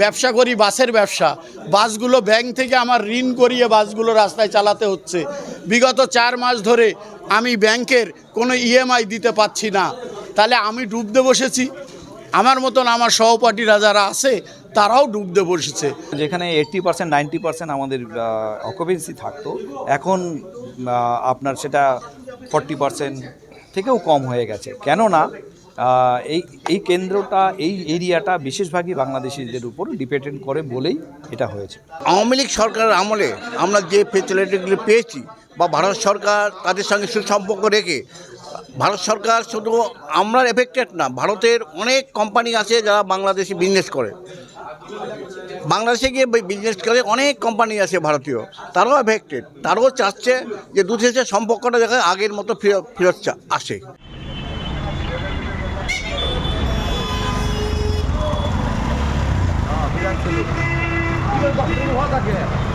ব্যবসা করি, বাসের ব্যবসা। বাসগুলো ব্যাংক থেকে আমার ঋণ করিয়ে বাসগুলো রাস্তায় চালাতে হচ্ছে। বিগত চার মাস ধরে আমি ব্যাংকের কোনো ইএমআই দিতে পাচ্ছি না। তাহলে আমি ডুবতে বসেছি। আমার মতন আমার সহপাঠীরা যারা আছে তারাও ডুবতে বসেছে। যেখানে এইট্টি পার্সেন্ট নাইনটি পার্সেন্ট আমাদের অকুপেন্সি থাকতো এখন আপনার সেটা ফর্টি পার্সেন্ট থেকেও কম হয়ে গেছে। কেননা এই এই কেন্দ্রটা এই এরিয়াটা বিশেষভাগই বাংলাদেশিদের উপর ডিপেন্ডেন্ট করে বলেই এটা হয়েছে। আওয়ামী লীগ সরকারের আমলে আমরা যে ফেসিলিটিগুলি পেয়েছি বা ভারত সরকার তাদের সঙ্গে সুসম্পর্ক রেখে, ভারত সরকার শুধু আমরা এফেক্টেড না, ভারতের অনেক কোম্পানি আছে যারা বাংলাদেশে বিজনেস করে। বাংলাদেশে গিয়ে বিজনেস করে অনেক কোম্পানি আছে ভারতীয়, তারাও এফেক্টেড তারাও চাচ্ছে যে দু দেশের সম্পর্কটা দেখা আগের মতো ফেরত ফেরত আসে। হ্যাঁ,